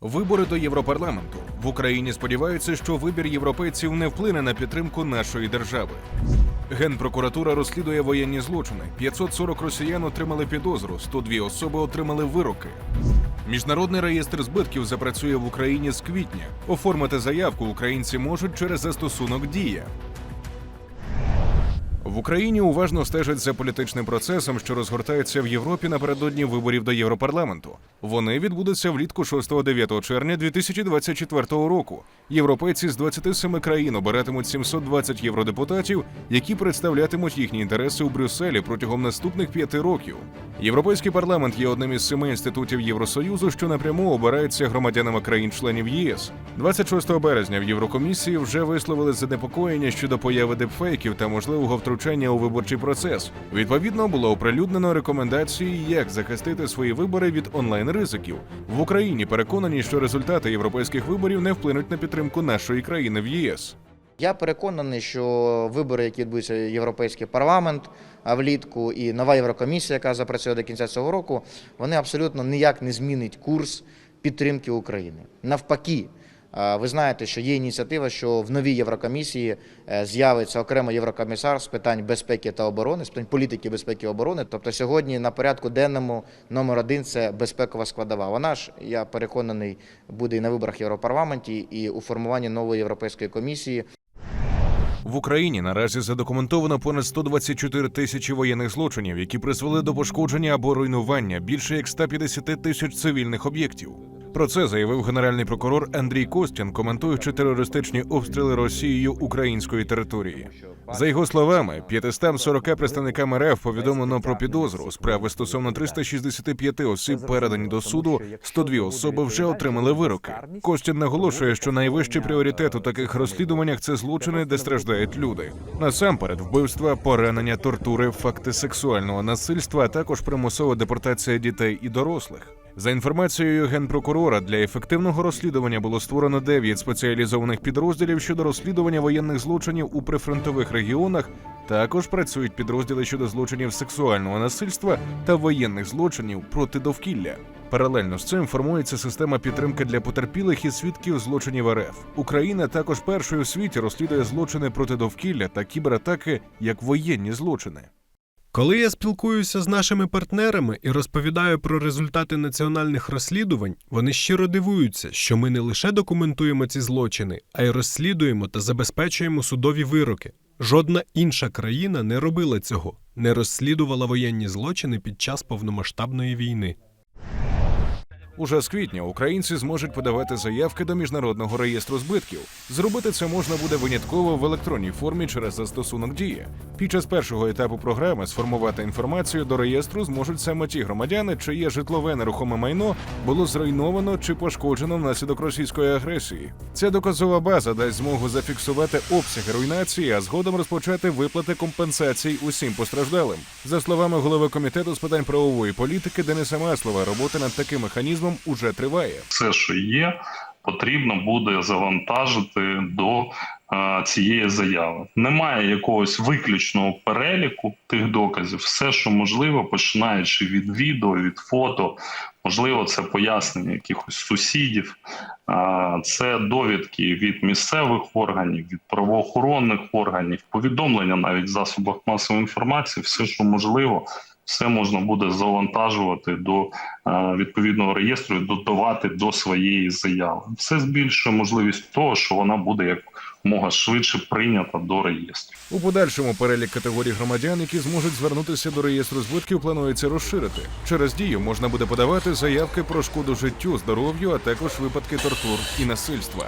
Вибори до Європарламенту в Україні сподіваються, що вибір європейців не вплине на підтримку нашої держави. Генпрокуратура розслідує воєнні злочини. 540 росіян отримали підозру, 102 особи отримали вироки. Міжнародний реєстр збитків запрацює в Україні з квітня. Оформити заявку українці можуть через застосунок Дія. В Україні уважно стежать за політичним процесом, що розгортається в Європі напередодні виборів до Європарламенту. Вони відбудуться влітку 6-9 червня 2024 року. Європейці з 27 країн обиратимуть 720 євродепутатів, які представлятимуть їхні інтереси у Брюсселі протягом наступних п'яти років. Європейський парламент є одним із семи інститутів Євросоюзу, що напряму обираються громадянами країн-членів ЄС. 26 березня в Єврокомісії вже висловили занепокоєння щодо появи депфейків та можливого втручання у виборчий процес. Відповідно, було оприлюднено рекомендації, як захистити свої вибори від онлайн ризиків. В Україні переконані, що результати європейських виборів не вплинуть на підтримку нашої країни в ЄС. Я переконаний, що вибори, які відбудуться Європейський парламент влітку, і нова Єврокомісія, яка запрацює до кінця цього року, вони абсолютно ніяк не змінять курс підтримки України. Навпаки, ви знаєте, що є ініціатива, що в новій Єврокомісії е, з'явиться окремо єврокомісар з питань безпеки та оборони, з питань політики безпеки і оборони. Тобто сьогодні на порядку денному номер один це безпекова складова. Вона ж, я переконаний, буде і на виборах Європарламенті, і у формуванні нової європейської комісії. В Україні наразі задокументовано понад 124 тисячі воєнних злочинів, які призвели до пошкодження або руйнування більше як 150 тисяч цивільних об'єктів. Про це заявив генеральний прокурор Андрій Костян, коментуючи терористичні обстріли Росією української території. За його словами, 540 представникам РФ повідомлено про підозру. Справи стосовно 365 осіб передані до суду. 102 особи вже отримали вироки. Костян наголошує, що найвищий пріоритет у таких розслідуваннях це злочини, де страждають люди. Насамперед, вбивства, поранення, тортури, факти сексуального насильства, а також примусова депортація дітей і дорослих. За інформацією генпрокурора, для ефективного розслідування було створено 9 спеціалізованих підрозділів щодо розслідування воєнних злочинів у прифронтових регіонах. Також працюють підрозділи щодо злочинів сексуального насильства та воєнних злочинів проти довкілля. Паралельно з цим формується система підтримки для потерпілих і свідків злочинів РФ. Україна також першою у світі розслідує злочини проти довкілля та кібератаки як воєнні злочини. Коли я спілкуюся з нашими партнерами і розповідаю про результати національних розслідувань, вони щиро дивуються, що ми не лише документуємо ці злочини, а й розслідуємо та забезпечуємо судові вироки. Жодна інша країна не робила цього, не розслідувала воєнні злочини під час повномасштабної війни. Уже з квітня українці зможуть подавати заявки до міжнародного реєстру збитків. Зробити це можна буде винятково в електронній формі через застосунок дія. Під час першого етапу програми сформувати інформацію до реєстру зможуть саме ті громадяни, чиє житлове нерухоме майно було зруйновано чи пошкоджено внаслідок російської агресії. Ця доказова база дасть змогу зафіксувати обсяги руйнації, а згодом розпочати виплати компенсацій усім постраждалим. За словами голови комітету з питань правової політики Дениса Маслова, робота над таким механізмом уже триває. все, що є, потрібно буде завантажити до е, цієї заяви. Немає якогось виключного переліку тих доказів. Все, що можливо, починаючи від відео, від фото, можливо, це пояснення якихось сусідів, е, це довідки від місцевих органів, від правоохоронних органів, повідомлення навіть в засобах масової інформації, все, що можливо. Все можна буде завантажувати до е, відповідного реєстру і додавати до своєї заяви. Це збільшує можливість того, що вона буде як мога швидше прийнята до реєстру. У подальшому перелік категорій громадян, які зможуть звернутися до реєстру збитків, планується розширити. Через дію можна буде подавати заявки про шкоду життю, здоров'ю, а також випадки тортур і насильства.